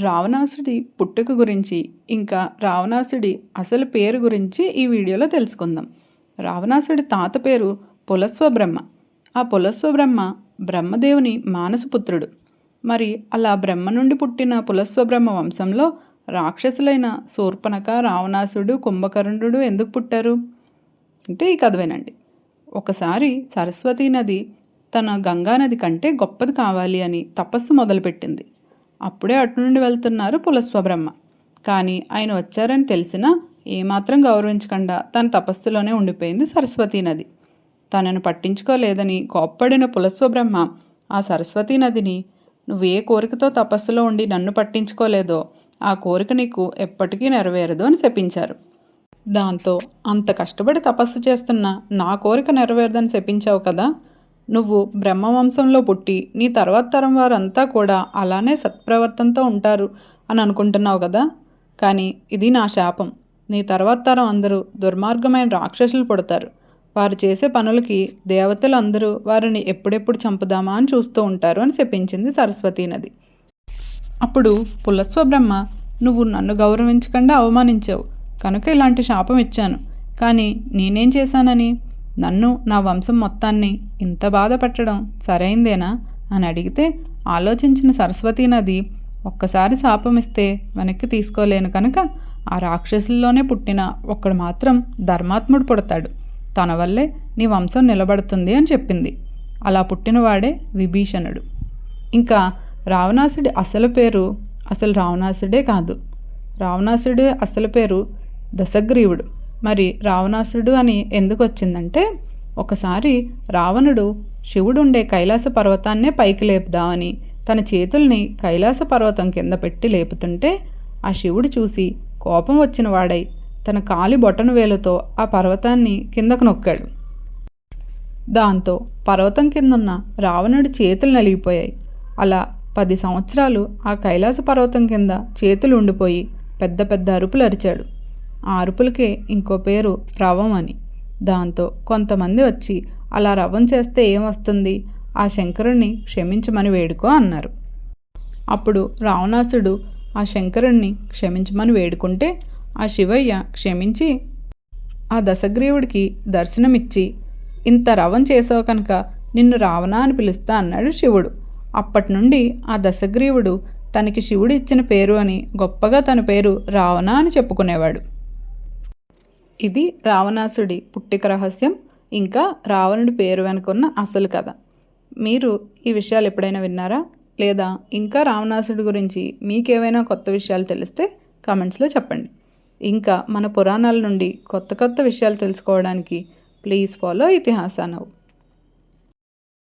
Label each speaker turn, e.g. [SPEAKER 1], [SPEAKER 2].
[SPEAKER 1] రావణాసుడి పుట్టుక గురించి ఇంకా రావణాసుడి అసలు పేరు గురించి ఈ వీడియోలో తెలుసుకుందాం. రావణాసుడి తాత పేరు పులస్వ బ్రహ్మ ఆ పులస్వ బ్రహ్మ బ్రహ్మదేవుని మానసపుత్రుడు మరి అలా బ్రహ్మ నుండి పుట్టిన పులస్వ బ్రహ్మ వంశంలో రాక్షసులైన శూర్పణక రావణాసుడు కుంభకర్ణుడు ఎందుకు పుట్టారు? అంటే ఈ కథ వినండి. ఒకసారి సరస్వతీ నది తన గంగా నది కంటే గొప్పది కావాలి అని తపస్సు మొదలుపెట్టింది. అప్పుడే అటు నుండి వెళ్తున్నారు పులస్వబ్రహ్మ. కానీ ఆయన వచ్చారని తెలిసినా ఏమాత్రం గౌరవించకుండా తన తపస్సులోనే ఉండిపోయింది సరస్వతీ నది. తనను పట్టించుకోలేదని కోప్పడిన పులస్వబ్రహ్మ ఆ సరస్వతీ నదిని నువ్వు ఏ కోరికతో తపస్సులో ఉండి నన్ను పట్టించుకోలేదో ఆ కోరిక నీకు ఎప్పటికీ నెరవేరదు అని శపించారు. దాంతో అంత కష్టపడి తపస్సు చేస్తున్న నా కోరిక నెరవేరదని శపించావు కదా నువ్వు బ్రహ్మవంశంలో పుట్టి నీ తర్వాత తరం వారంతా కూడా అలానే సత్ప్రవర్తనతో ఉంటారు అని అనుకుంటున్నావు కదా? కానీ ఇది నా శాపం. నీ తర్వాత తరం అందరూ దుర్మార్గమైన రాక్షసులు పుడతారు. వారు చేసే పనులకి దేవతలు అందరూ వారిని ఎప్పుడెప్పుడు చంపుదామా అని చూస్తూ ఉంటారు అని చెప్పించింది సరస్వతీ నది. అప్పుడు పులస్వ బ్రహ్మ నువ్వు నన్ను గౌరవించకుండా అవమానించావు. కనుక ఇలాంటి శాపం ఇచ్చాను. కానీ నేనేం చేశానని? నన్ను నా వంశం మొత్తాన్ని ఇంత బాధ పెట్టడం సరైందేనా? అని అడిగితే ఆలోచించిన సరస్వతీ నది ఒక్కసారి శాపం ఇస్తే వెనక్కి తీసుకోలేను కనుక ఆ రాక్షసుల్లోనే పుట్టిన ఒక్కడు మాత్రం ధర్మాత్ముడు పుడతాడు. తన వల్లే నీ వంశం నిలబడుతుంది అని చెప్పింది. అలా పుట్టినవాడే విభీషణుడు. ఇంకా రావణాసుడి అసలు పేరు అసలు రావణాసుడే కాదు. రావణాసుడి అసలు పేరు దశగ్రీవుడు. మరి రావణాసుడు అని ఎందుకు వచ్చిందంటే ఒకసారి రావణుడు శివుడు ఉండే కైలాస పర్వతాన్నే పైకి లేపుదామని తన చేతుల్ని కైలాస పర్వతం కింద పెట్టి లేపుతుంటే ఆ శివుడు చూసి కోపం వచ్చిన వాడై తన కాలి బొటను వేలుతో ఆ పర్వతాన్ని కిందకు నొక్కాడు. దాంతో పర్వతం కిందున్న రావణుడి చేతులు నలిగిపోయాయి. అలా పది సంవత్సరాలు ఆ కైలాస పర్వతం కింద చేతులు ఉండిపోయి పెద్ద పెద్ద అరుపులు అరిచాడు. ఆ అరుపులకే ఇంకో పేరు రవం అని. దాంతో కొంతమంది వచ్చి అలా రవం చేస్తే ఏం వస్తుంది? ఆ శంకరుణ్ణి క్షమించమని వేడుకో అన్నారు. అప్పుడు రావణాసుడు ఆ శంకరుణ్ణి క్షమించమని వేడుకుంటే ఆ శివయ్య క్షమించి ఆ దశగ్రీవుడికి దర్శనమిచ్చి ఇంత రవం చేసావు కనుక నిన్ను రావణ అని పిలుస్తా అన్నాడు శివుడు. అప్పటి నుండి ఆ దశగ్రీవుడు తనకి శివుడు ఇచ్చిన పేరు అని గొప్పగా తన పేరు రావణ అని చెప్పుకునేవాడు. ఇది రావణాసుడి పుట్టిక రహస్యం ఇంకా రావణుడి పేరు వెనుకున్న అసలు కథ. మీరు ఈ విషయాలు ఎప్పుడైనా విన్నారా? లేదా ఇంకా రావణాసుడి గురించి మీకేమైనా కొత్త విషయాలు తెలిస్తే కామెంట్స్లో చెప్పండి. ఇంకా మన పురాణాల నుండి కొత్త కొత్త విషయాలు తెలుసుకోవడానికి ప్లీజ్ ఫాలో ఇతిహాసానవు